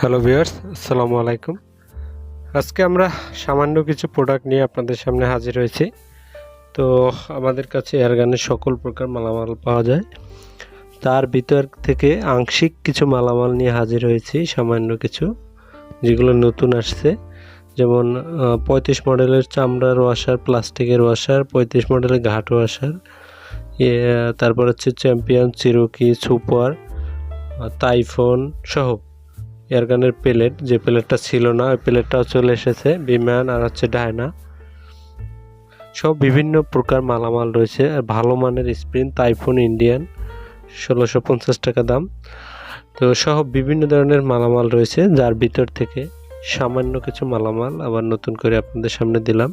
Hello viewers আসসালামু আলাইকুম আজকে আমরা সামান্য কিছু প্রোডাক্ট নিয়ে আপনাদের সামনে হাজির হয়েছি। তো আমাদের কাছে এয়ারগানের সকল প্রকার মালামাল পাওয়া যায়। তার ভিতর থেকে আংশিক কিছু মালামাল নিয়ে হাজির হয়েছি, সামান্য কিছু, যেগুলো নতুন আসছে। যেমন পঁয়ত্রিশ মডেলের চামড়ার ওয়াশার প্লাস্টিকের ওয়াশার পঁয়ত্রিশ মডেলের ঘাট ওয়াশার তারপর হচ্ছে চ্যাম্পিয়ন চিরুকি সুপার তাইফোন সহ। এয়ারগানের প্লেট, যে প্লেটটা ছিল না, ওই প্লেটটাও চলে এসেছে, বিমান আর হচ্ছে ডায়না। সব বিভিন্ন প্রকার মালামাল রয়েছে, আর ভালো মানের স্প্রিন তাইফোন ইন্ডিয়ান, ষোলোশো পঞ্চাশ টাকা দাম। তো সহ বিভিন্ন ধরনের মালামাল রয়েছে, যার ভিতর থেকে সামান্য কিছু মালামাল আবার নতুন করে আপনাদের সামনে দিলাম।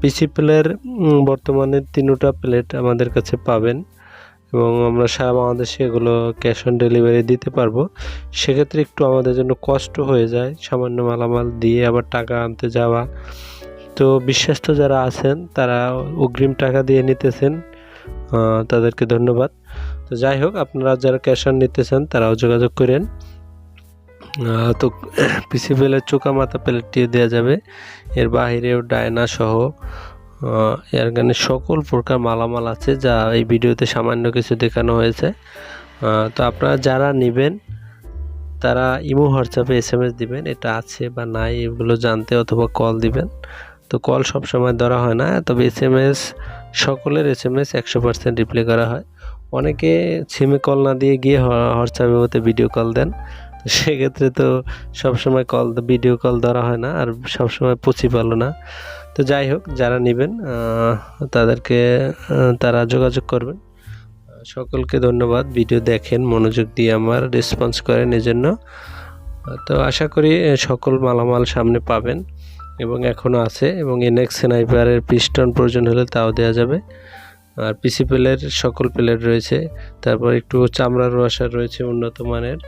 পিসি প্লের বর্তমানে তিনোটা প্লেট আমাদের কাছে পাবেন। এবং আমরা সারা বাংলাদেশে এগুলো ক্যাশ অন ডেলিভারি দিতে পারব। সেক্ষেত্রে একটু আমাদের জন্য কষ্ট হয়ে যায় সামান্য মালামাল দিয়ে আবার টাকা আনতে যাওয়া। তো বিশ্বাস্ত যারা আছেন, তারা অগ্রিম টাকা দিয়ে নিতেছেন তাদেরকে ধন্যবাদ। তো যাই হোক, আপনারা যারা ক্যাশ অন নিতে চান তারাও যোগাযোগ করেন। তো পিসি প্লেট চোকা মাথা প্লেটটি দেওয়া যাবে। এর বাহিরেও ডায়না সহ এয়ারগানের সকল প্রকার মালামাল আছে যা এই ভিডিওতে সামান্য কিছু দেখানো হয়েছে। তো আপনারা যারা নেবেন, তারা ইমো, হোয়াটসঅ্যাপে এস এম এস দিবেন, এটা আছে বা নাই এগুলো জানতে অথবা কল দিবেন। তো কল সব সময় ধরা হয় না, তবে এস এম এস সকলের এস এম এস একশো পার্সেন্ট রিপ্লাই করা হয়। অনেকে সিমে কল না দিয়ে গিয়ে হোয়াটসঅ্যাপে ভিডিও কল দেন। সেক্ষেত্রে তো সবসময় কল ভিডিও কল ধরা হয় না আর সবসময় পচিপালো না। তো যাই হোক, যারা নেবেন তাদেরকে তারা যোগাযোগ করবেন। সকলকে ধন্যবাদ ভিডিও দেখেন, মনোযোগ দিয়ে আমার রেসপন্স করেন এজন্য। তো আশা করি সকল মালামাল সামনে পাবেন এবং এখনও আছে এবং এনএক্স স্নাইপারের পিস্টন প্রয়োজন হলে তাও দেওয়া যাবে। আর পিসি প্লের সকল প্লেট রয়েছে। তারপর একটু চামড়ার ওয়াশার রয়েছে উন্নত মানের।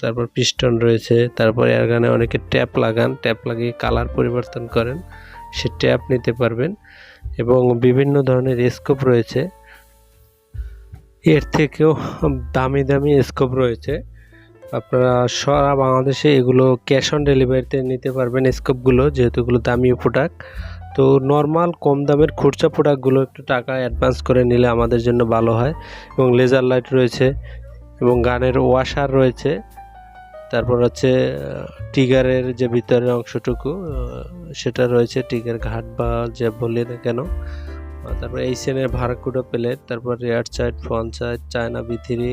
তারপর পিস্টন রয়েছে। তারপর এয়ারগানে অনেকে ট্যাপ লাগান। ট্যাপ লাগিয়ে কালার পরিবর্তন করেন। সে ট্যাপ নিতে পারবেন। এবং বিভিন্ন ধরনের স্কোপ রয়েছে। এর থেকেও দামি দামি স্কোপ রয়েছে। আপনারা সারা বাংলাদেশে এগুলো ক্যাশ অন ডেলিভারিতে নিতে পারবেন স্কোপগুলো, যেহেতু এগুলো দামি প্রোডাক্ট। তো নর্মাল কম দামের খুচরা প্রোডাক্টগুলো একটু টাকা অ্যাডভান্স করে নিলে আমাদের জন্য ভালো হয়। এবং লেজার লাইট রয়েছে এবং গানের ওয়াশার রয়েছে। তারপর হচ্ছে টিগারের যে ভিতরের অংশটুকু সেটা রয়েছে টিগার ঘাট বা যে বলি না কেন। তারপর এই সেনের ভারাকুডা প্লেট তারপর rear side front side China বিথিরি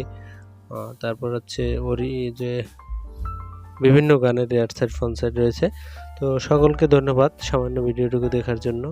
তারপর হচ্ছে ওরি যে বিভিন্ন গানের রেয়ার সাইড ফ্রন্ট সাইড রয়েছে। তো সকলকে ধন্যবাদ সামান্য ভিডিওটুকু দেখার জন্য।